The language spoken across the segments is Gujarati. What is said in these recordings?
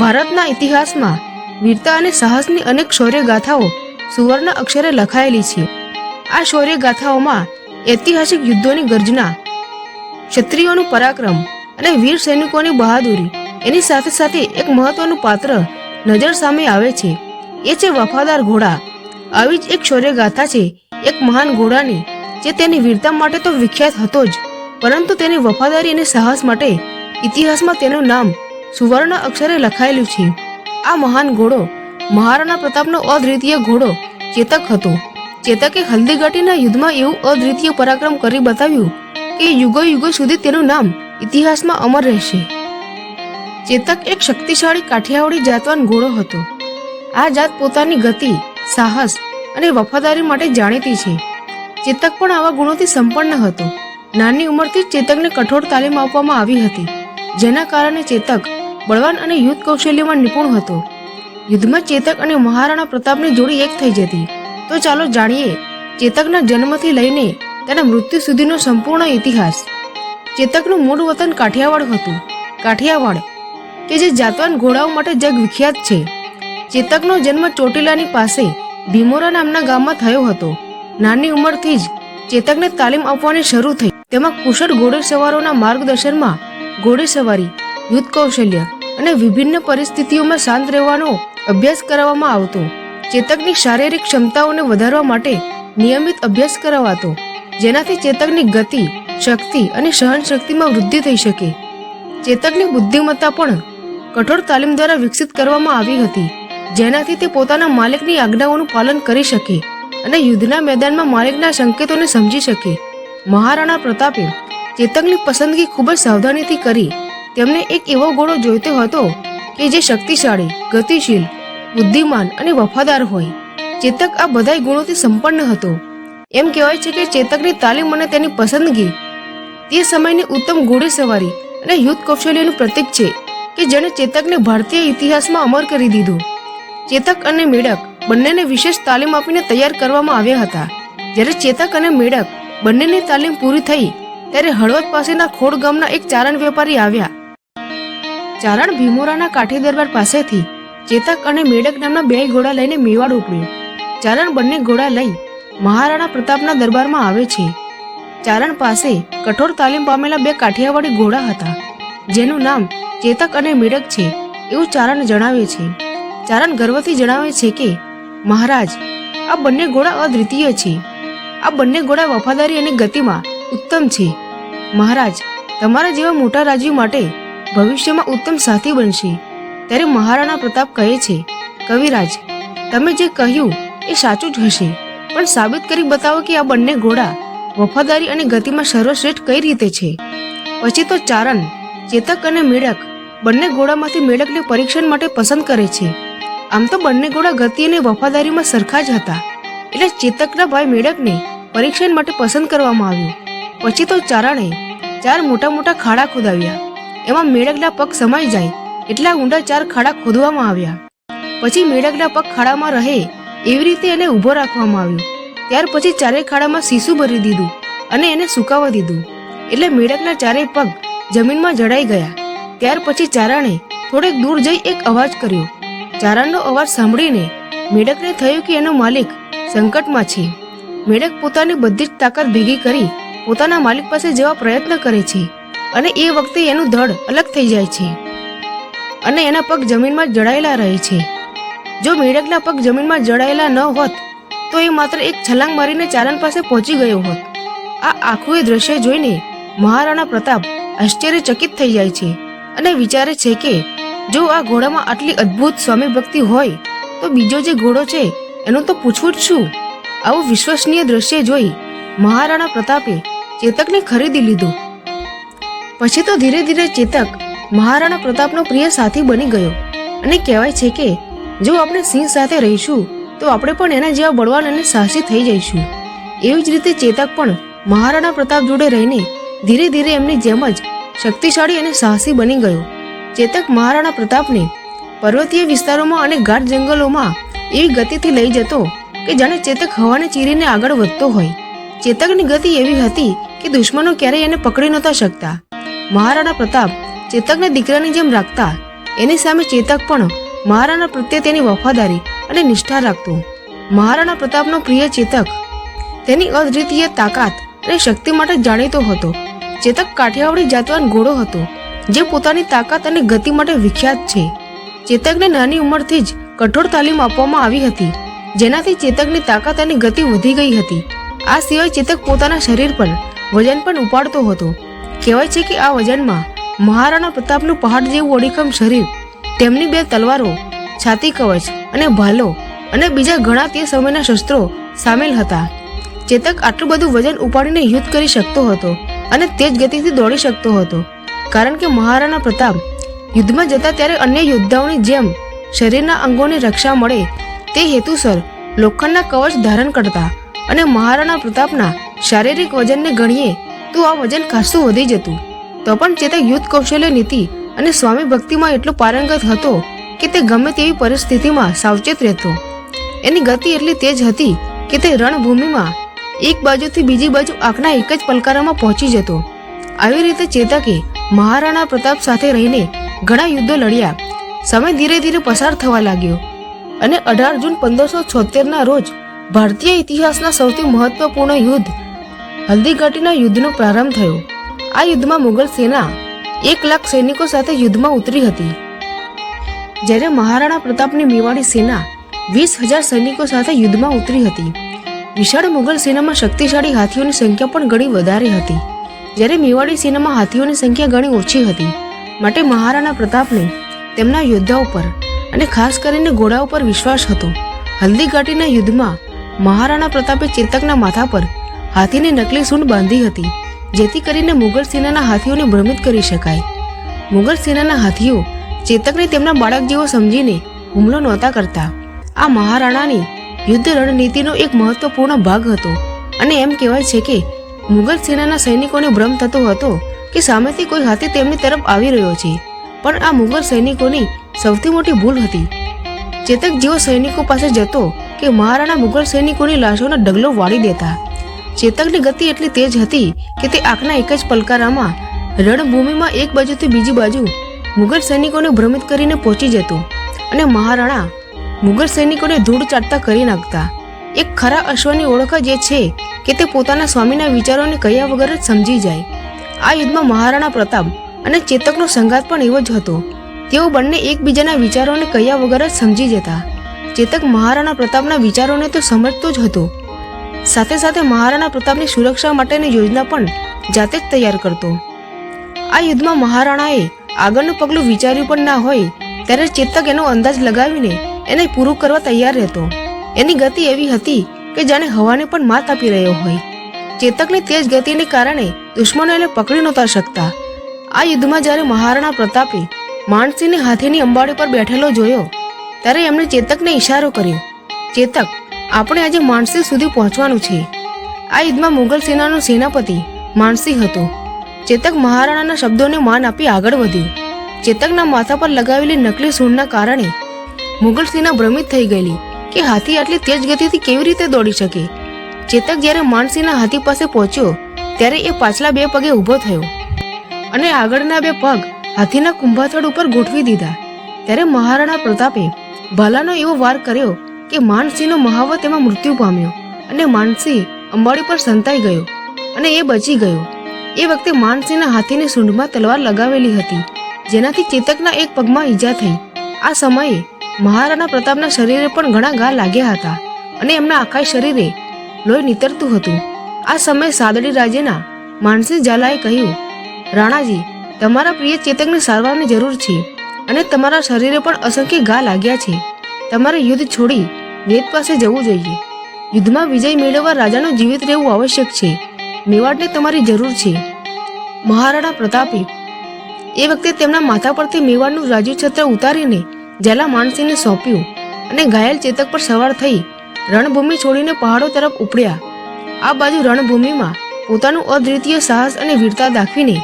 ભારતના ઇતિહાસમાં વીરતા અને સાહસની અનેક શૌર્ય ગાથાઓ સુવર્ણ અક્ષરે લખાયેલી છે. આ શૌર્ય ગાથાઓમાં ઐતિહાસિક યુદ્ધોની ગર્જના, ક્ષત્રિયોનું પરાક્રમ અને વીર સૈનિકોની બહાદુરી એની સાથે સાથે એક મહત્વનું પાત્ર નજર સામે આવે છે. એ છે વફાદાર ઘોડા. આવી જ એક શૌર્ય ગાથા છે, એક મહાન ઘોડાની, જે તેની વીરતા માટે તો વિખ્યાત હતો જ, પરંતુ તેની વફાદારી અને સાહસ માટે ઇતિહાસમાં તેનું નામ સુવર્ણ અક્ષરે લખાયેલું છે, આ મહાન ઘોડો મહારાણા પ્રતાપનો અદ્વિતીય ઘોડો ચેતક હતો. ચેતકે હલ્દીઘાટીના યુદ્ધમાં એવું અદ્વિતીય પરાક્રમ કરી બતાવ્યું કે યુગો યુગો સુધી તેનું નામ ઇતિહાસમાં અમર રહેશે. ચેતક એક શક્તિશાળી કાઠિયાવાડી જાતવાન ઘોડો હતો. આ જાત પોતાની ગતિ, સાહસ અને વફાદારી માટે જાણીતી છે. ચેતક પણ આવા ગુણોથી સંપન્ન હતો. નાની ઉંમરથી ચેતકને કઠોર તાલીમ આપવામાં આવી હતી, જેના કારણે ચેતક બળવાન અને યુદ્ધ કૌશલ્યમાં નિપુણ હતો. યુદ્ધમાં ચેતક અને મહારાણા પ્રતાપની જોડી એક થઈ જતી. તો ચાલો જાણીએ, ચેતકના જન્મથી લઈને તેના મૃત્યુ સુધીનો સંપૂર્ણ ઇતિહાસ. ચેતકનું મૂળ વતન કાઠિયાવાડ હતું. કાઠિયાવાડ, કે જે જાતવાન ઘોડાઓ માટે જગ વિખ્યાત છે. ચેતકનો જન્મ ચોટીલાની પાસે ભીમોરા નામના ગામમાં થયો હતો. નાની ઉંમરથી જ ચેતકને તાલીમ આપવાની શરૂ થઈ. તેમાં કુશળ ઘોડેસવારોના માર્ગદર્શનમાં ઘોડેસવારી યુદ્ધ કૌશલ્ય અને વિભિન્ન પરિસ્થિતિઓમાં શાંત રહેવાનો અભ્યાસ કરાવવામાં આવતો. ચેતકની શારીરિક ક્ષમતાઓને વધારવા માટે નિયમિત અભ્યાસ કરાવાતો, જેનાથી ચેતકની ગતિ, શક્તિ અને સહનશક્તિમાં વૃદ્ધિ થઈ શકે. ચેતકની બુદ્ધિમત્તા પણ કઠોર તાલીમ દ્વારા વિકસિત કરવામાં આવી હતી, જેનાથી તે પોતાના માલિકની આજ્ઞાઓનું પાલન કરી શકે અને યુદ્ધના મેદાનમાં માલિકના સંકેતોને સમજી શકે. મહારાણા પ્રતાપે ચેતકની પસંદગી ખૂબ જ સાવધાનીથી કરી તેમને એક એવો ઘોડો જોઈતો હતો કે જે શક્તિશાળી, ગતિશીલ, બુદ્ધિમાન અને વફાદાર હોય. ચેતક આ બધાય ગુણોથી સંપન્ન હતો. એમ કહેવાય છે કે ચેતકની તાલીમ અને તેની પસંદગી તે સમયની ઉત્તમ ઘોડેસવારી અને યુદ્ધ કૌશલ્યનું પ્રતીક છે કે જેણે ચેતકને ભારતીય ઇતિહાસમાં અમર કરી દીધો. ચેતક અને મેડક બંનેને વિશેષ તાલીમ આપીને તૈયાર કરવામાં આવ્યા હતા. જ્યારે ચેતક અને મેડક બંનેની તાલીમ પૂરી થઈ, ત્યારે હળવદ પાસેના ખોડ ગામના એક ચારણ વેપારી આવ્યા. ચારણ ભીમોરાના કાઠી દરબાર પાસેથી ચેતક અને મેડક નામના બે ઘોડા લઈને મેવાડ ઉપડ્યો. ચારણ બંને ઘોડા લઈ મહારાણા પ્રતાપના દરબારમાં આવે છે. ચારણ પાસે કઠોર તાલીમ પામેલા બે કાઠિયાવાડી ઘોડા હતા, જેનું નામ ચેતક અને મેડક છે એવું ચારણ જણાવે છે. ચારણ ગર્વથી જણાવે છે કે, મહારાજ, આ બંને ઘોડા અદ્વિતીય છે. આ બંને ઘોડા વફાદારી અને ગતિમાં ઉત્તમ છે. મહારાજ, તમારા જેવા મોટા રાજ્ય માટે ભવિષ્યમાં ઉત્તમ સાથી બનશે. ત્યારે મહારાણા પ્રતાપ કહે છે, કવિરાજ, તમે જે કહ્યું એ સાચું જ હશે. પણ સાબિત કરી બતાવો કે આ બંને ઘોડા વફાદારી અને ગતિમાં સર્વશ્રેષ્ઠ કઈ રીતે છે? પછી તો ચારણ, ચેતક અને મેળક બંને ઘોડામાંથી મેળકને પરીક્ષણ માટે પસંદ કરે છે. આમ તો બંને ઘોડા ગતિ અને વફાદારીમાં સરખા જ હતા. એટલે ચેતકના ભાઈ મેળકને પરીક્ષણ માટે પસંદ કરવામાં આવ્યું. પછી તો ચારણે ચાર મોટા મોટા ખાડા ખોદાવ્યા. એમાં મેડકના પગ સમાઈ જાય એટલા ઊંડા ચાર ખાડા ખોદવામાં આવ્યા. પછી મેડકના પગ ખાડામાં રહે એવી રીતે એને ઊભો રાખવામાં આવ્યો. ત્યાર પછી ચારેય ખાડામાં સીસું ભરી દીધું અને એને સુકાવા દીધું. એટલે મેડકના ચારેય પગ જમીનમાં જડાઈ ગયા. ત્યાર પછી ચારણે થોડેક દૂર જઈ એક અવાજ કર્યો. ચારણનો અવાજ સાંભળીને મેડકને થયું કે એનો માલિક સંકટમાં છે. મેડક પોતાની બધી જ તાકાત ભેગી કરી પોતાના માલિક પાસે જવા પ્રયત્ન કરે છે. અને એ વખતે એનું ધડ અલગ થઈ જાય છે. અને એના પગ જમીનમાં જડાયેલા રહે છે. જો મેઢકના પગ જમીનમાં જડાયેલા ન હોત, તો એ માત્ર એક છલાંગ મારીને ચારણ પાસે પહોંચી ગયો હોત. આ આખું એ દ્રશ્ય જોઈને મહારાણા પ્રતાપ આશ્ચર્યચકિત થઈ જાય છે અને વિચારે છે કે, જો આ ઘોડામાં આટલી અદ્ભુત સ્વામી ભક્તિ હોય, તો બીજો જે ઘોડો છે, એનું તો પૂછવું જ શું? આવું વિશ્વસનીય દ્રશ્ય જોઈ મહારાણા પ્રતાપે ચેતકને ખરીદી લીધો. પછી તો ધીરે ધીરે ચેતક મહારાણા પ્રતાપનો પ્રિય સાથી બની ગયો. અને કહેવાય છે કે, જો આપણે સિંહ સાથે રહીશું, તો આપણે પણ એના જેવા બળવાન અને સાહસી થઈ જઈશું. એવી જ રીતે ચેતક પણ મહારાણા પ્રતાપ જોડે રહીને ધીરે ધીરે એમની જેમ જ શક્તિશાળી અને સાહસી બની ગયો. ચેતક મહારાણા પ્રતાપને પર્વતીય વિસ્તારોમાં અને ગાઢ જંગલોમાં એવી ગતિથી લઈ જતો કે જાણે ચેતક હવાને ચીરીને આગળ વધતો હોય. ચેતકની ગતિ એવી હતી કે દુશ્મનો ક્યારેય એને પકડી નહોતા શકતા. મહારાણા પ્રતાપ ચેતકને દીકરાની જેમ રાખતા એની સામે ચેતક પણ મહારાણા પ્રત્યે તેની વફાદારી અને નિષ્ઠા રાખતો. મહારાણા પ્રતાપનો પ્રિય ચેતક તેની અદ્વિતીય તાકાત અને શક્તિ માટે જાણીતો હતો. ચેતક કાઠિયાવાડી જાતવાન ઘોડો હતો, જે પોતાની તાકાત અને ગતિ માટે વિખ્યાત છે. ચેતકને નાની ઉંમરથી જ કઠોર તાલીમ આપવામાં આવી હતી, જેનાથી ચેતકની તાકાત અને ગતિ વધી ગઈ હતી. આ સિવાય ચેતક પોતાના શરીર પર વજન પણ ઉપાડતો હતો. કહેવાય છે કે આ વજનમાં મહારાણા પ્રતાપનું પહાડ જેવું ઓડીખમ શરીર, તેમની બે તલવારો, છાતી કવચ અને ભાલો અને બીજા ઘણા તે સમયના શસ્ત્રો સામેલ હતા. ચેતક આટલું બધું વજન ઉપાડીને યુદ્ધ કરી શકતો હતો અને તેજ ગતિથી દોડી શકતો હતો. કારણ કે મહારાણા પ્રતાપ યુદ્ધમાં જતા ત્યારે અન્ય યોદ્ધાઓની જેમ શરીરના અંગોની રક્ષા મળે તે હેતુસર લોખંડના કવચ ધારણ કરતા અને મહારાણા પ્રતાપના શારીરિક વજનને ગણીએ તો આ વજન ખાસું વધી જતું. તો પણ ચેતક યુદ્ધ કૌશલ્ય નીતિ અને સ્વામી ભક્તિમાં એટલો પારંગત હતો કે તે ગમે તેવી પરિસ્થિતિમાં સાવચેત રહેતો. એની ગતિ એટલી તેજ હતી કે તે રણભૂમિમાં એક બાજુથી બીજી બાજુ આંખના એક જ પલકારામાં પહોંચી જતો. આવી રીતે ચેતકે મહારાણા પ્રતાપ સાથે રહીને ઘણા યુદ્ધો લડ્યા. સમય ધીરે ધીરે પસાર થવા લાગ્યો અને અઢાર જૂન પંદરસો છોતેરના રોજ ભારતીય ઇતિહાસના સૌથી મહત્વપૂર્ણ યુદ્ધ હલ્દીઘાટીના યુદ્ધનો પ્રારંભ થયો. આ યુદ્ધમાં મુગલ સેના એક લાખ સૈનિકો સાથે યુદ્ધમાં ઉતરી હતી. જ્યારે મહારાણા પ્રતાપની મેવાડી સેના વીસ હજાર સૈનિકો સાથે યુદ્ધમાં ઉતરી હતી. વિશાળ મુગલ સેનામાં શક્તિશાળી હાથીઓની સંખ્યા પણ ઘણી વધારે હતી. જ્યારે મેવાડી સેનામાં હાથીઓની સંખ્યા ઘણી ઓછી હતી. માટે મહારાણા પ્રતાપને તેમના યોદ્ધા ઉપર અને ખાસ કરીને ઘોડા ઉપર વિશ્વાસ હતો. હલ્દીઘાટીના યુદ્ધમાં મહારાણા પ્રતાપે ચેતકના માથા પર હાથીની નકલી સૂંઢ બાંધી હતી, જેથી કરીને મુગલ સેનાના હાથીઓને ભ્રમિત કરી શકાય. મુગલ સેનાના હાથીઓ ચેતકને તેમના બાળક જેવો સમજીને હુમલો નહોતા કરતા. આ મહારાણાની યુદ્ધ રણનીતિનો એક મહત્વપૂર્ણ ભાગ હતો અને એમ કહેવાય છે કે મુગલ સેનાના સૈનિકોને ભ્રમ થતો હતો કે સામેથી કોઈ હાથી તેમની તરફ આવી રહ્યો છે, પણ આ મુગલ સૈનિકોની સૌથી મોટી ભૂલ હતી. ચેતક જેવો સૈનિકો પાસે જતો કે મહારાણા મુગલ સૈનિકોની લાશોનો ડગલો વાળી દેતા. ચેતકની ગતિ એટલી તેજ હતી કે તે આંખના એક જ પલકારામાં રણભૂમિમાં એક બાજુથી બીજી બાજુ મુગલ સૈનિકોને ભ્રમિત કરીને પહોંચી જતો અને મહારાણા મુગલ સૈનિકોને ધૂળ ચાટતા કરી નાખતા. એક ખરા અશ્વની ઓળખ જ એ છે કે તે પોતાના સ્વામીના વિચારોને કહ્યા વગર જ સમજી જાય. આ યુદ્ધમાં મહારાણા પ્રતાપ અને ચેતકનો સંઘાત પણ એવો જ હતો. તેઓ બંને એકબીજાના વિચારોને કહ્યા વગર જ સમજી જતા. ચેતક મહારાણા પ્રતાપના વિચારોને તો સમજતો જ હતો. સાથે સાથે મહારાણા પ્રતાપની સુરક્ષા માટેની યોજના પણ જાતે જ તૈયાર કરતો. આ યુદ્ધમાં મહારાણાએ આગળનું પગલું વિચાર્યું પણ ના હોય, ત્યારે ચેતક એનો અંદાજ લગાવીને એને પૂરું કરવા તૈયાર રહેતો. એની ગતિ એવી હતી કે જાણે હવાને પણ માત આપી રહ્યો હોય. ચેતકની તેજ ગતિને કારણે દુશ્મનો એને પકડી નહોતા શકતા. આ યુદ્ધમાં જ્યારે મહારાણા પ્રતાપે માનસિંહને હાથીની અંબાડી પર બેઠેલો જોયો, ત્યારે એમણે ચેતકને ઈશારો કર્યો. ચેતક આપણે આજે માનસી સુધી પહોંચવાનું છે. આ યુદ્ધમાં મુગલ સેનાનો સેનાપતિ માનસી હતો. ચેતક મહારાણાના શબ્દોને માન આપી આગળ વધ્યું. ચેતકના માથા પર લગાવેલી નકલી સૂંઢના કારણે મુગલ સેના ભ્રમિત થઈ ગયેલી કે હાથી આટલી તેજ ગતિથી કેવી રીતે દોડી શકે? ચેતક જ્યારે માનસિંહના હાથી પાસે પહોંચ્યો, ત્યારે એ પાછલા બે પગે ઊભો થયો અને આગળના બે પગ હાથીના કુંભાથડ ઉપર ગોઠવી દીધા. ત્યારે મહારાણા પ્રતાપે ભાલાનો એવો વાર કર્યો કે માનસિંહનો મહાવત એમાં મૃત્યુ પામ્યો અને માનસિંહ અંબાડી પર સંતાઈ ગયો અને એ બચી ગયો. એ વખતે માનસિંહના હાથીની સૂંઢમાં તલવાર લગાવેલી હતી, જેનાથી ચેતકના એક પગમાં ઈજા થઈ. આ સમયે મહારાણા પ્રતાપના શરીરે પણ ઘણા ઘા લાગ્યા હતા અને એમના આખા શરીરે લોહી નીતરતું હતું. આ સમયે સાદડી રાજ્યના માનસિંહ ઝાલાએ કહ્યું, રાણાજી, તમારા પ્રિય ચેતકની સારવારની જરૂર છે અને તમારા શરીરે પણ અસંખ્ય ઘા લાગ્યા છે. તમારે યુદ્ધ છોડી વેદ પાસે જવું જોઈએ. યુદ્ધમાં વિજય મેળવવા રાજાનું જીવિત રહેવું આવશ્યક છે. મેવાડને તમારી જરૂર છે. મહારાણા પ્રતાપે. એ વખતે તેમના માથા પરથી મેવાડનું રાજુ છત્ર ઉતારીને ઝાલા માનસિંહને સોંપ્યું અને ઘાયલ ચેતક પર સવાર થઈ રણભૂમિ છોડીને પહાડો તરફ ઉપડ્યા. આ બાજુ રણભૂમિમાં પોતાનું અદ્વિતીય સાહસ અને વીરતા દાખવીને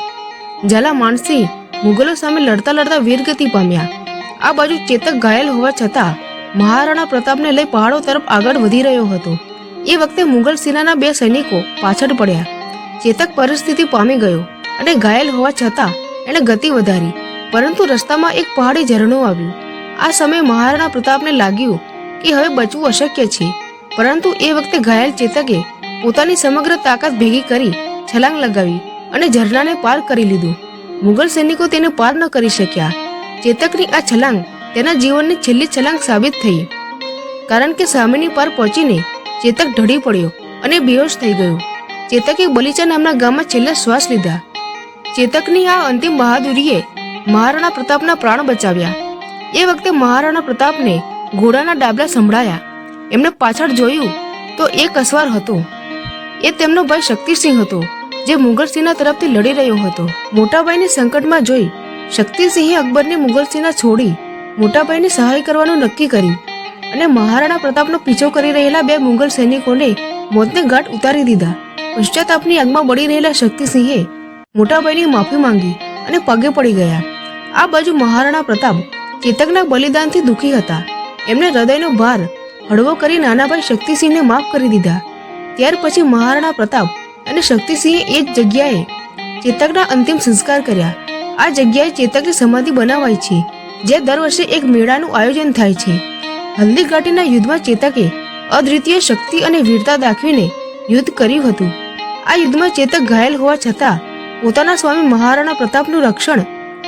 જલા માનસિંહ મુગલો સામે લડતા લડતા વીરગતિ પામ્યા. આ બાજુ ચેતક ઘાયલ હોવા છતાં મહારાણા પ્રતાપને લઈ પહાડો તરફ આગળ વધી રહ્યો હતો. એ વખતે મુગલ સેનાના બે સૈનિકો પાછળ પડ્યા. ચેતક પરિસ્થિતિ પામી ગયો અને ઘાયલ હોવા છતાં એણે ગતિ વધારી, પરંતુ રસ્તામાં એક પહાડી ઝરણું આવ્યું. આ સમયે મહારાણા પ્રતાપને લાગ્યું કે હવે બચવું અશક્ય છે, પરંતુ એ વખતે ઘાયલ ચેતકે પોતાની સમગ્ર તાકાત ભેગી કરી છલાંગ લગાવી અને ઝરણાને પાર કરી લીધું. મુગલ સૈનિકો તેને પાર ન કરી શક્યા. ચેતકની આ છલાંગ તેના જીવનની છેલ્લી છલાંગ સાબિત થઈ. કારણ કે સામેની પાર પહોંચીને ચેતક ઢળી પડ્યો અને બેહોશ થઈ ગયો. ચેતકે બલીચા નામના ગામમાં છેલ્લા શ્વાસ લીધા. ચેતકની આ અંતિમ બહાદુરીએ મહારાણા પ્રતાપના પ્રાણ બચાવ્યા. એ વખતે મહારાણા પ્રતાપને ઘોડાના ડાબલા સંભળાયા. એમને પાછળ જોયું તો એક અસવાર હતો. એ તેમનો ભાઈ શક્તિસિંહ હતો, જે મુગલસિંહના તરફથી લડી રહ્યો હતો. મોટાભાઈને સંકટમાં જોઈ શક્તિસિંહે અકબરને મુગલસિંહના છોડી મોટાભાઈની સહાય કરવાનું નક્કી કર્યું અને મહારાણા પ્રતાપનો પીછો કરી રહેલા બે મુગલ સૈનિકોને મોતને ઘાટ ઉતારી દીધા. પશ્ચાતાપની આગમાં બળી રહેલા શક્તિસિંહે મોટાભાઈની માફી માંગી અને પગે પડી ગયા. આ બાજુ મહારાણા પ્રતાપ ચેતકના બલિદાનથી દુઃખી હતા. એમને હૃદયનો ભાર હળવો કરી નાનાભાઈ શક્તિસિંહને માફ કરી દીધા. ત્યાર પછી મહારાણા પ્રતાપ અને શક્તિસિંહે એ જ જગ્યાએ ચેતકના અંતિમ સંસ્કાર કર્યા. આ જગ્યાએ ચેતકની સમાધિ બનાવાઈ છે. જે દર વર્ષે એક મેળાનું આયોજન થાય છે. હલ્દી ઘાટીના યુદ્ધમાં ચેતકે અદ્વિતીય શક્તિ અને વીરતા દાખવીને યુદ્ધ કર્યું હતું. આ યુદ્ધમાં ચેતક ઘાયલ હોવા છતાં પોતાના સ્વામી મહારાણા પ્રતાપનું રક્ષણ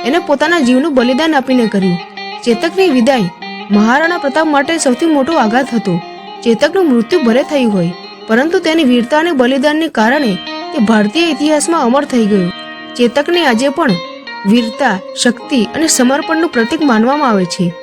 એને પોતાના જીવનું બલિદાન આપીને કર્યું. ચેતકની વિદાય મહારાણા પ્રતાપ માટે સૌથી મોટો આઘાત હતો. ચેતકનું મૃત્યુ ભલે થયું હોય, પરંતુ તેની વીરતા અને બલિદાનને કારણે તે ભારતીય ઇતિહાસમાં અમર થઈ ગયું. ચેતકને આજે પણ વીરતા શક્તિ અને સમર્પણનું પ્રતીક માનવામાં આવે છે.